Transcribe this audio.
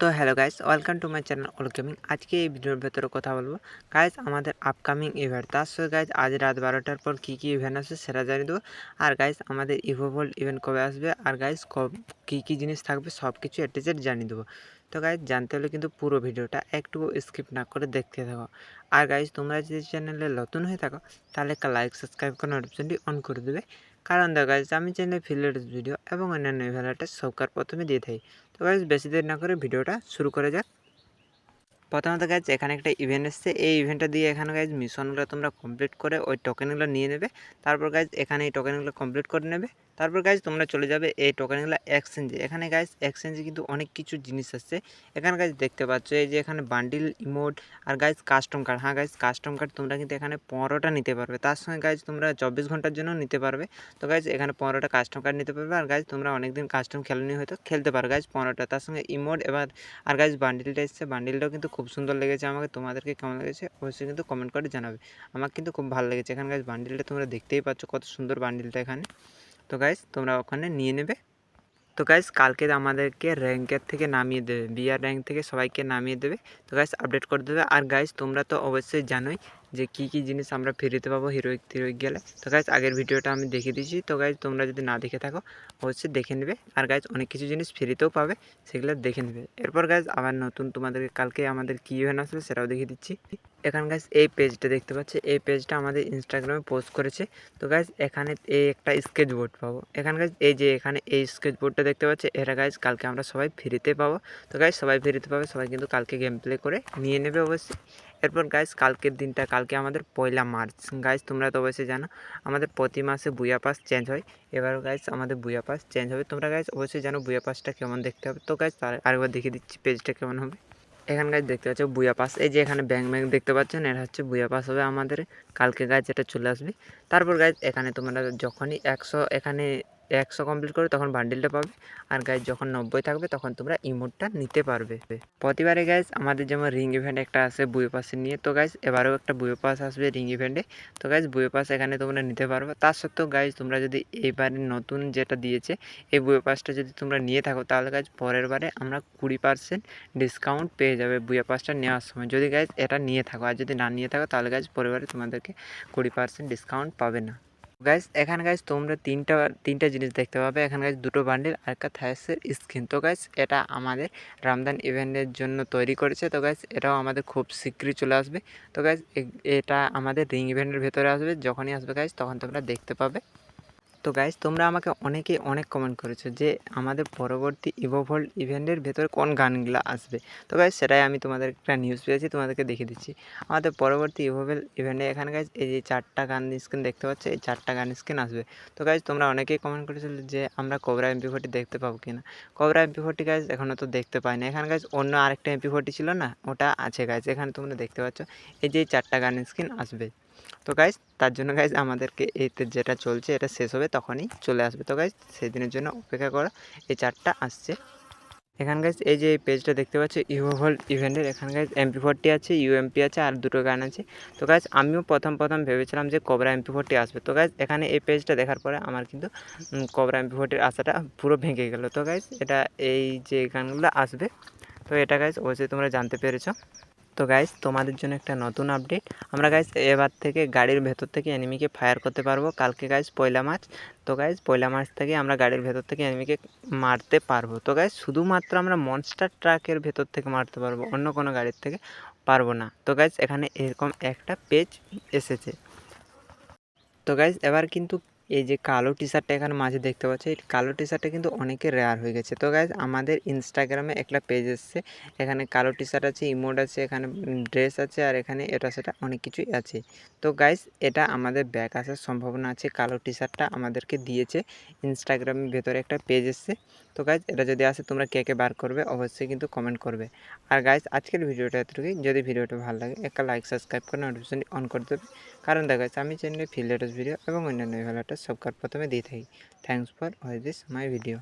তো hello guys, welcome to my channel all gaming. আজকে এই ভিডিওর ভেতরে কথা বলব। গাইস, আমাদের আপকামিং ইভেন্ট। তার সঙ্গে গাইস, আজ রাত বারোটার পর কী কী ইভেন্ট আসবে সেটা জানিয়ে দেবো। আর গাইস, আমাদের ইভোভোল্ড ইভেন্ট কবে আসবে? আর গাইস কী কী জিনিস থাকবে সব কিছু এটিজেড জানিয়ে দেবো। তো গাইজ জানতে হলে কিন্তু পুরো ভিডিওটা একটু স্কিপ না করে দেখতে থাকো। আর গাইজ তোমরা যদি চ্যানেলে নতুন হয়ে থাকো, তাহলে একটা লাইক সাবস্ক্রাইব করে নোটিফিকেশনটি অন করে দেবে। কারণ দেখো গাইজ আমি চাইলে ফিল্ডের ভিডিও এবং অন্যান্য ইভেন্টটা সবকার প্রথমে দিয়ে থাকি। তো গাইজ বেশি দেরি না করে ভিডিওটা শুরু করে যাক। প্রথমত গাইজ এখানে একটা ইভেন্ট এসছে। এই ইভেন্টটা দিয়ে এখানে গাইজ মিশনগুলো তোমরা কমপ্লিট করে ওই টোকেনগুলো নিয়ে নেবে। তারপর গাইজ এখানে এই টোকেনগুলো কমপ্লিট করে নেবে। তারপর গাইজ তোমরা চলে যাবে এই টোকেনগুলো এক্সচেঞ্জে এখানে গাইজ এক্সচেঞ্জে কিন্তু অনেক কিছু জিনিস আসছে এখানে গাইজ দেখতে পাচ্ছ এই যে এখানে বান্ডিল ইমোড আর গাইজ কাস্টম কার্ড হ্যাঁ গাইজ কাস্টম কার্ড তোমরা কিন্তু এখানে পনেরোটা নিতে পারবে। তার সঙ্গে গাইজ তোমরা চব্বিশ ঘণ্টার জন্য নিতে পারবে। তো গাইজ এখানে পনেরোটা কাস্টম কার্ড নিতে পারবে। আর গাইজ তোমরা অনেকদিন কাস্টম খেলেনি হয়তো, খেলতে পারো গাইজ পনেরোটা। তার সঙ্গে ইমোড এবার আর গাইজ বান্ডিলটা এসছে। বান্ডিলটাও কিন্তু খুব সুন্দর লেগেছে আমাকে। তোমাদেরকে কেমন লেগেছে অবশ্যই কিন্তু কমেন্ট করে জানাবে। আমার কিন্তু খুব ভালো লেগেছে। এখানে গাইজ বান্ডিলটা তোমরা দেখতেই পাচ্ছ কত সুন্দর বান্ডিলটা এখানে। তো গাইজ তোমরা ওখানে নিয়ে নেবে। তো গাইজ কালকে আমাদেরকে র্যাঙ্কের থেকে নামিয়ে দেবে বিআর র্যাঙ্ক থেকে সবাইকে নামিয়ে দেবে। তো গাইজ আপডেট করে দেবে। আর গাইজ তোমরা তো অবশ্যই জানোই যে কী কী জিনিস আমরা ফ্রিতে পাবো হিরোইক থিরোইক গেলে। তো গাইজ আগের ভিডিওটা আমি দেখে দিয়েছি। তো গাইজ তোমরা যদি না দেখে থাকো, অবশ্যই দেখে নেবে। আর গাইজ অনেক কিছু জিনিস ফ্রিতেও পাবে, সেগুলো দেখে নেবে। এরপর গাইজ আবার নতুন তোমাদেরকে, কালকে আমাদের কী ইভেন্ট আসবে, সেটাও দেখিয়ে দিচ্ছি। এখানে গাইজ এই পেজটা দেখতে পাচ্ছি, এই পেজটা আমাদের ইনস্টাগ্রামে পোস্ট করেছে। তো গাইজ এখানে এই একটা স্কেচ বোর্ড পাবো। এখানে গাইজ এই যে এখানে এই স্কেচ বোর্ডটা দেখতে পাচ্ছি, এটা গাইজ কালকে আমরা সবাই ফ্রিতে পাবো। তো গাইজ সবাই ফ্রিতে পাবে, সবাই কিন্তু কালকে গেম প্লে করে নিয়ে নেবে অবশ্যই। এরপর গাইজ কালকের দিনটা, কালকে আমাদের পয়লা মার্চ। গাইজ তোমরা তো অবশ্যই জানো, আমাদের প্রতি মাসে বুয়া পাস চেঞ্জ হয়। এবার গাইজ আমাদের বুয়া পাস চেঞ্জ হবে। তোমরা গাইজ অবশ্যই জানো বুয়া পাসটা কেমন দেখতে হবে। তো গাইজ তার আরেকবার দেখিয়ে দিচ্ছি পেজটা কেমন হবে। এখানে গাছ দেখতে পাচ্ছ বুয়া পাস। এই যে এখানে ব্যাং ব্যাঙ্ক দেখতে পাচ্ছেন এটা হচ্ছে বুয়া পাস হবে আমাদের। কালকে গাছ এটা চলে আসবে। তারপর গাছ এখানে তোমরা যখনই একশো এখানে একশো কমপ্লিট করে তখন বান্ডিলটা পাবে। আর গাইজ যখন নব্বই থাকবে, তখন তোমরা ইমোটটা নিতে পারবে। প্রতিবারে গাইজ আমাদের যেমন রিং ইভেন্ট একটা আসে বুয়ে পাসে নিয়ে, তো গাইজ এবারেও একটা বুয়ে পাস আসবে রিং ইভেন্টে তো গাইজ বুয়ে পাস এখানে তোমরা নিতে পারবে। তার সত্ত্বেও গাইজ তোমরা যদি এইবারে নতুন যেটা দিয়েছে, এই বুয়ে পাসটা যদি তোমরা নিয়ে থাকো, তাহলে গাইজ পরের বারে আমরা কুড়ি পার্সেন্ট ডিসকাউন্ট পেয়ে যাবে বুয়ে পাসটা নেওয়ার সময়। যদি গাইজ এটা নিয়ে থাকো, আর যদি না নিয়ে থাকো, তাহলে গাইজ পরের বারে তোমাদেরকে কুড়ি পার্সেন্ট ডিসকাউন্ট পাবে না। গাইজ এখানে গাইজ তোমরা তিনটা তিনটা জিনিস দেখতে পাবে। এখানে গাইজ দুটো বান্ডিল আর একটা থায়াসের স্ক্রিন তো গাইজ এটা আমাদের রামদান ইভেন্টের জন্য তৈরি করেছে। তো গাইজ এটাও আমাদের খুব শীঘ্রই চলে আসবে। তো গাইজ এটা আমাদের রিং ইভেন্টের ভেতরে আসবে। যখনই আসবে গাইজ তখন তোমরা দেখতে পাবে। তো গাইজ তোমরা আমাকে অনেকেই অনেক কমেন্ট করেছ যে আমাদের পরবর্তী ইভোভোল্ড ইভেন্টের ভেতরে কোন গানগুলো আসবে। তো গাইজ সেটাই আমি তোমাদের একটা নিউজ পেয়েছি, তোমাদেরকে দেখিয়ে দিচ্ছি। আমাদের পরবর্তী ইভোভেল ইভেন্টে এখানে গাইজ এই যে চারটা গান স্ক্রিন দেখতে পাচ্ছ, এই চারটা গান স্ক্রিন আসবে। তো গাইজ তোমরা অনেকেই কমেন্ট করেছিলে যে আমরা কোবরা এমপি ফোর্টি দেখতে পাবো কি না কোবরা এমপি ফোর্টি গাইজ এখনও তো দেখতে পাই না এখানে গাইজ অন্য আরেকটা এমপি ফোর্টি ছিল না, ওটা আছে গাইজ এখানে তোমরা দেখতে পাচ্ছ, এই যে চারটা গান স্ক্রিন আসবে। তো গাইজ তার জন্য গাইজ আমাদেরকে এতে যেটা চলছে, এটা শেষ হবে, তখনই চলে আসবে। তো গাইজ সেই দিনের জন্য অপেক্ষা করা, এই চারটা আসছে। এখান গাইজ এই যে পেজটা দেখতে পাচ্ছ ইউভোল্ড ইভেন্টের এখান গাইজ এমপি ফোরটি আছে ইউএমপি আছে, আর দুটো গান আছে। তো গাইজ আমিও প্রথম প্রথম ভেবেছিলাম যে কবরা এমপি ফোরটি আসবে। তো গাইজ এখানে এই পেজটা দেখার পরে আমার কিন্তু কবরা এমপি ফোরটির আশাটা পুরো ভেঙে গেল। তো গাইজ এটা এই যে গানগুলো আসবে, তো এটা গাইজ অবশ্যই তোমরা জানতে পেরেছ। তো গাইজ তোমাদের জন্য একটা নতুন আপডেট আমরা গাইজ এবার থেকে গাড়ির ভেতর থেকে এনিমিকে ফায়ার করতে পারব। কালকে গাইজ পয়লা মাছ তো গাইজ পয়লা মাছ থেকে আমরা গাড়ির ভেতর থেকে এনিমিকে মারতে পারব। তো গাইজ শুধুমাত্র আমরা মনস্টার ট্রাকের ভেতর থেকে মারতে পারব অন্য কোনো গাড়ির থেকে পারব না। তো গাইজ এখানে এরকম একটা পেজ এসেছে। তো গাইজ এবার কিন্তু এই যে কালো টি শার্টটা এখানে মাঝে দেখতে পাচ্ছি, এই কালো টি শার্টটা কিন্তু অনেকে রেয়ার হয়ে গেছে। তো গাইজ আমাদের ইনস্টাগ্রামে একটা পেজ এসছে, এখানে কালো টি শার্ট আছে ইমোড আছে, এখানে ড্রেস আছে, আর এখানে এটা সেটা অনেক কিছুই আছে। তো গাইজ এটা আমাদের ব্যাক আসার সম্ভাবনা আছে, কালো টি শার্টটা আমাদেরকে দিয়েছে ইনস্টাগ্রামের ভেতরে একটা পেজ এসছে। তো গাইজ এটা যদি আসে তোমরা কে কে বার করবে, অবশ্যই কিন্তু কমেন্ট করবে। আর গাইজ আজকের ভিডিওটা এতটুকুই। যদি ভিডিওটা ভালো লাগে, একটা লাইক সাবস্ক্রাইব করে নোটিফিকেশনটি অন করে দেবে। কারণ দেখা যাচ্ছে আমি চ্যানেলে ফিল্ডেটাস ভিডিও এবং অন্যান্য ভিডিওটা সবকার প্রথমে দিয়ে থাকি thanks for watch this my video